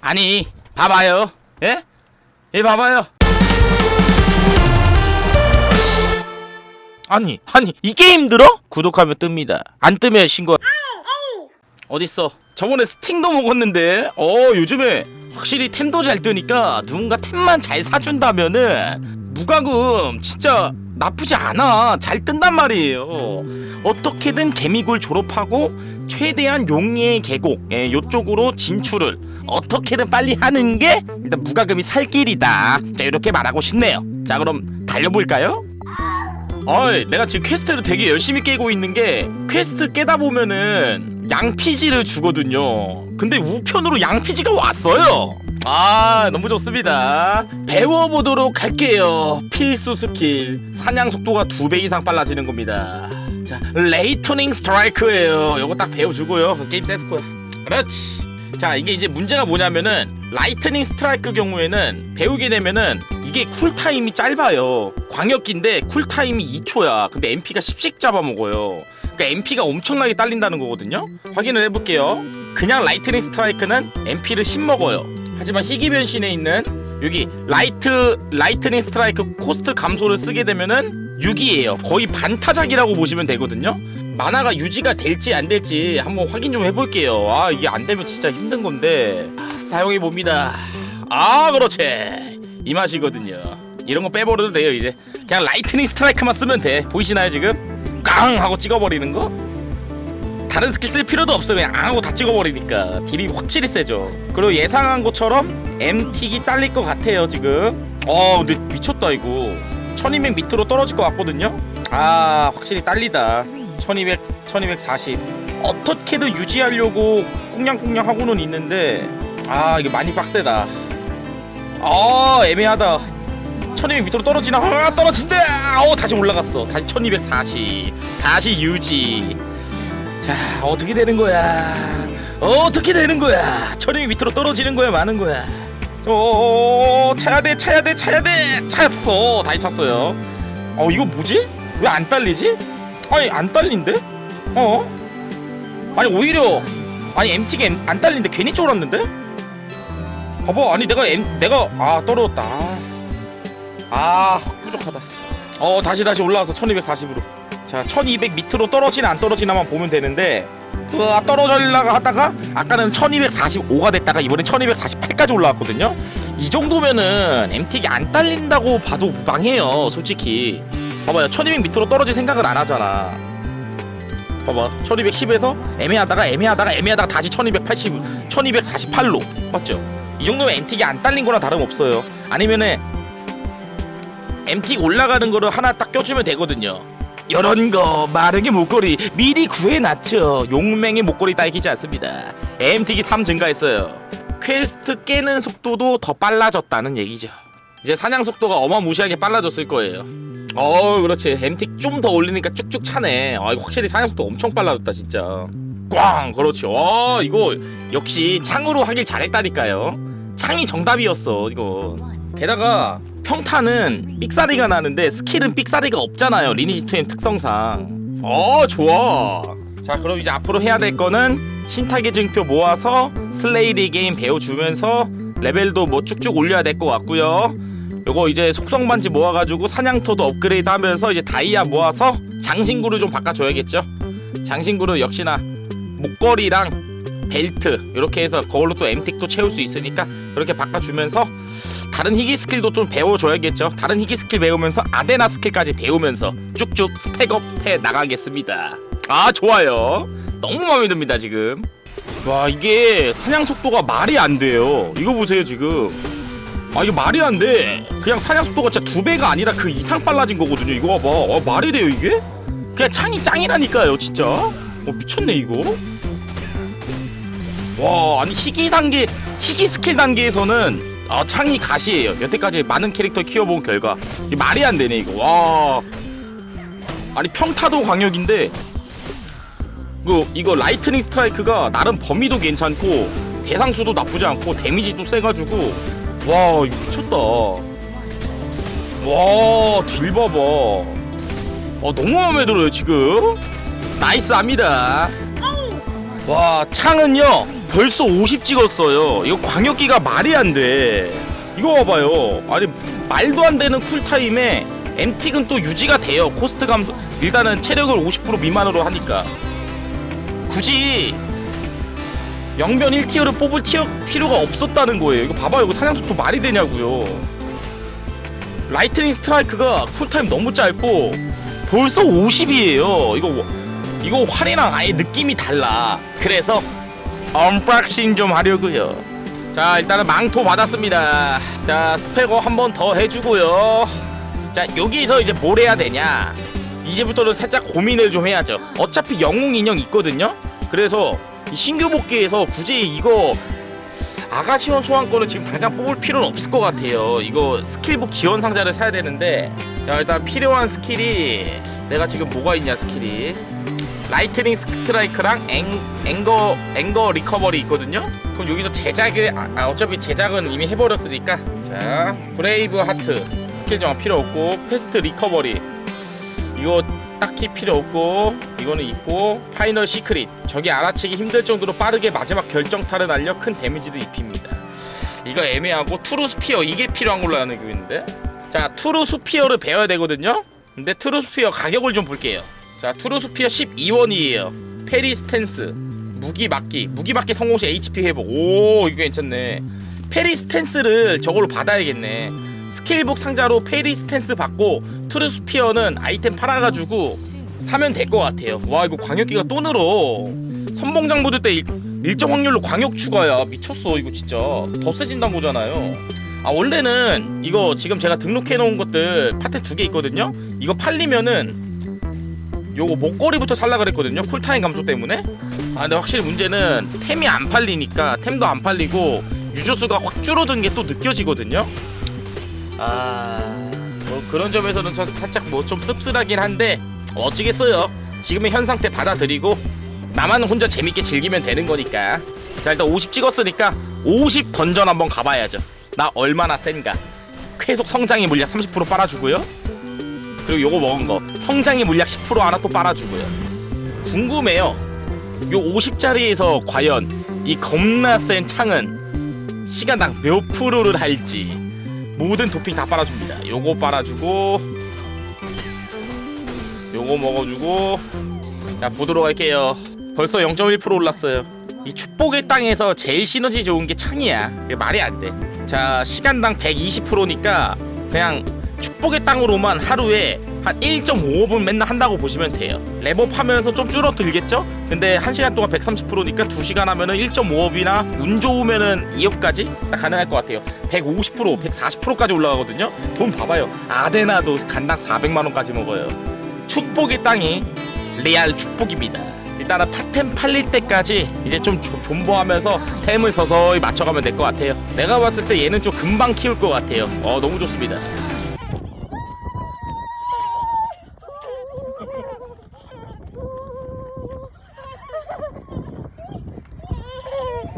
아니 봐봐요. 예? 예 봐봐요. 아니 아니 이게 힘들어? 구독하면 뜹니다. 안 뜨면 신고. 어딨어? 저번에 스팅도 먹었는데? 어 요즘에 확실히 템도 잘 뜨니까 누군가 템만 잘 사준다면은 무과금 진짜 나쁘지 않아. 잘 뜬단 말이에요. 어떻게든 개미굴 졸업하고 최대한 용의 계곡 예, 요쪽으로 진출을 어떻게든 빨리 하는 게 일단 무과금이 살 길이다. 자 이렇게 말하고 싶네요. 자 그럼 달려볼까요? 어이 내가 지금 퀘스트를 되게 열심히 깨고 있는 게 퀘스트 깨다 보면은 양피지를 주거든요. 근데 우편으로 양피지가 왔어요. 아 너무 좋습니다. 배워보도록 할게요. 필수 스킬. 사냥 속도가 두 배 이상 빨라지는 겁니다. 자 레이터닝 스트라이크예요. 요거 딱 배워주고요. 게임 세스코야 그렇지 자 이게 이제 문제가 뭐냐면은 라이트닝 스트라이크 경우에는 배우게 되면은 이게 쿨타임이 짧아요. 광역기인데 쿨타임이 2초야. 근데 MP가 10씩 잡아먹어요. 그러니까 MP가 엄청나게 딸린다는 거거든요? 확인을 해볼게요. 그냥 라이트닝 스트라이크는 MP를 10 먹어요. 하지만 희귀 변신에 있는 여기 라이트 라이트닝 스트라이크 코스트 감소를 쓰게 되면은 6이에요. 거의 반타작이라고 보시면 되거든요 만화가 유지가 될지 안 될지 한번 확인 좀 해볼게요. 아 이게 안 되면 진짜 힘든 건데 아, 사용해 봅니다. 아 그렇지 이 맛이거든요. 이런 거 빼버려도 돼요 이제 그냥 라이트닝 스트라이크만 쓰면 돼. 보이시나요 지금? 깡 하고 찍어버리는 거? 다른 스킬 쓸 필요도 없어 그냥 앙 하고 다 찍어버리니까 딜이 확실히 세죠. 그리고 예상한 것처럼 MT기 잘릴 것 같아요 지금. 어 근데 미쳤다 이거. 1200 밑으로 떨어질 것 같거든요. 아 확실히 딸리다. 1200, 1240 어떻게든 유지하려고 꽁냥꽁냥 하고는 있는데 아 이게 많이 빡세다. 아 애매하다. 1200 밑으로 떨어지나? 아 떨어진다 어 다시 올라갔어. 다시 1240 다시 유지. 자 어떻게 되는 거야? 어떻게 되는 거야? 1200 밑으로 떨어지는 거야? 마는 거야? 어 차야 돼 차야 돼 차야 돼! 차였어. 다시 찼어요. 어 이거 뭐지? 왜 안 딸리지 아니 안 딸린데? 어? 아니 오히려 아니 MT가 안 딸린데 괜히 쫄았는데? 봐봐 아니 내가 M 내가 아 떨어졌다 아 부족하다 어 다시 다시 올라와서 1240으로 자 1200 밑으로 떨어지나 안 떨어지나만 보면 되는데 으아 떨어지려고 하다가 아까는 1245가 됐다가 이번엔 1248까지 올라왔거든요 이 정도면은 MT가 안 딸린다고 봐도 무방해요 솔직히 봐봐요. 1200 밑으로 떨어질 생각은 안 하잖아. 봐봐. 1210에서 애매하다가 애매하다가 애매하다가 다시 1280 1248로 맞죠? 이 정도면 MT가 안 딸린 거랑 다름없어요. 아니면은 MT 올라가는 거를 하나 딱 껴주면 되거든요. 이런 거 마르게 목걸이 미리 구해놨죠. 용맹의 목걸이 딸기지 않습니다. MT기 3 증가했어요. 퀘스트 깨는 속도도 더 빨라졌다는 얘기죠 이제 사냥 속도가 어마무시하게 빨라졌을 거예요. 어 그렇지. MT 좀 더 올리니까 쭉쭉 차네. 아 이거 확실히 사냥 속도 엄청 빨라졌다 진짜. 꽝! 그렇지. 와 이거 역시 창으로 하길 잘했다니까요. 창이 정답이었어 이거. 게다가 평타는 삑사리가 나는데 스킬은 삑사리가 없잖아요 리니지 2M 특성상. 어 좋아. 자 그럼 이제 앞으로 해야 될 거는 신탁의 증표 모아서 슬레이리 게임 배워주면서 레벨도 뭐 쭉쭉 올려야 될 것 같고요 요거 이제 속성 반지 모아가지고 사냥터도 업그레이드 하면서 이제 다이아 모아서 장신구를 좀 바꿔줘야겠죠? 장신구를 역시나 목걸이랑 벨트 이렇게 해서 그걸로 또 엠틱도 채울 수 있으니까 그렇게 바꿔주면서 다른 희귀 스킬도 좀 배워줘야겠죠? 다른 희귀 스킬 배우면서 아데나 스킬까지 배우면서 쭉쭉 스펙업 해 나가겠습니다. 아 좋아요. 너무 마음에 듭니다 지금. 와 이게 사냥 속도가 말이 안 돼요. 이거 보세요 지금 아 이게 말이 안 돼. 그냥 사냥 속도가 진짜 두 배가 아니라 그 이상 빨라진 거거든요. 이거 봐봐. 어, 말이 돼요 이게? 그냥 창이 짱이라니까요, 진짜. 어 미쳤네 이거. 와 아니 희귀 단계, 희귀 스킬 단계에서는 아, 창이 가시예요. 여태까지 많은 캐릭터 키워본 결과 말이 안 되네 이거. 와. 아니 평타도 광역인데 그 이거 라이트닝 스트라이크가 나름 범위도 괜찮고 대상수도 나쁘지 않고 데미지도 세가지고 와 미쳤다 와딜 봐봐 어 너무 마음에 들어요 지금 나이스 합니다 와 창은요 벌써 50 찍었어요. 이거 광역기가 말이 안 돼. 이거 봐봐요. 아니 말도 안 되는 쿨타임에 엠틱은 또 유지가 돼요. 코스트 감소 일단은 체력을 50% 미만으로 하니까 굳이 영변 1티어를 뽑을 티어 필요가 없었다는 거예요. 이거 봐봐요. 이거 사냥 속도 말이 되냐고요. 라이트닝 스트라이크가 쿨타임 너무 짧고 벌써 50이에요. 이거 이거 활이랑 아예 느낌이 달라. 그래서 언박싱 좀 하려고요. 자 일단은 망토 받았습니다. 자 스페거 한번 더 해주고요. 자 여기서 이제 뭘 해야 되냐? 이제부터는 살짝 고민을 좀 해야죠. 어차피 영웅 인형 있거든요. 그래서 이 신규 복귀에서 굳이 이거 아가시온 소환권을 지금 당장 뽑을 필요는 없을 것 같아요. 이거 스킬북 지원 상자를 사야 되는데 자 일단 필요한 스킬이 내가 지금 뭐가 있냐 스킬이 라이트닝 스트라이크랑 앵, 앵거 앵거 리커버리 있거든요. 그럼 여기서 제작을 아, 아, 어차피 제작은 이미 해버렸으니까 자 브레이브 하트 스킬 정화 필요 없고 패스트 리커버리 이거 딱히 필요 없고 이거는 있고 파이널 시크릿. 적이 알아채기 힘들 정도로 빠르게 마지막 결정타를 날려 큰 데미지도 입힙니다. 이거 애매하고 투루 스피어 이게 필요한 걸로 알고 있는데. 자 투루 스피어를 배워야 되거든요. 근데 투루 스피어 가격을 좀 볼게요. 자 투루 스피어 12원이에요. 페리 스탠스. 무기 막기. 무기 막기 성공 시 HP 회복. 오 이거 괜찮네. 페리 스탠스를 저걸로 받아야겠네 스킬북 상자로 페리 스탠스 받고 투루스피어는 아이템 팔아가지고 사면 될 것 같아요. 와 이거 광역기가 또 늘어. 선봉장 보들 때 일- 일정 확률로 광역 추가야. 미쳤어 이거 진짜. 더 세진다는 거잖아요. 아 원래는 이거 지금 제가 등록해 놓은 것들 파트 두 개 있거든요. 이거 팔리면은 요거 목걸이부터 살라 그랬거든요. 쿨타임 감소 때문에. 아 근데 확실히 문제는 템이 안 팔리니까 템도 안 팔리고 유저수가 확 줄어든 게 또 느껴지거든요 아뭐 그런 점에서는 저 살짝 뭐 좀 씁쓸하긴 한데 어찌겠어요? 지금의 현 상태 받아들이고 나만 혼자 재밌게 즐기면 되는 거니까. 자 일단 50 찍었으니까 50 던전 한번 가봐야죠. 나 얼마나 센가. 계속 성장의 물약 30% 빨아주고요. 그리고 요거 먹은 거. 성장의 물약 10% 하나 또 빨아주고요. 궁금해요. 요 50짜리에서 과연 이 겁나 센 창은 시간당 몇 프로를 할지 모든 도핑 다 빨아줍니다. 요거 빨아주고 요거 먹어주고. 자 보도록 할게요. 벌써 0.1% 올랐어요. 이 축복의 땅에서 제일 시너지 좋은 게 창이야. 말이 안돼자 시간당 120%니까 그냥 축복의 땅으로만 하루에 한 1.5분 맨날 한다고 보시면 돼요. 랩업 하면서 좀 줄어들겠죠? 근데 1시간 동안 130%니까 2시간 하면은 1.5업이나 운 좋으면은 2업까지 딱 가능할 것 같아요. 150% 140%까지 올라가거든요? 돈 봐봐요. 아데나도 간당 400만 원까지 먹어요. 축복의 땅이 레알 축복입니다. 일단은 탑템 팔릴 때까지 이제 좀 조- 존버하면서 템을 서서히 맞춰가면 될 것 같아요. 내가 봤을 때 얘는 좀 금방 키울 것 같아요. 어 너무 좋습니다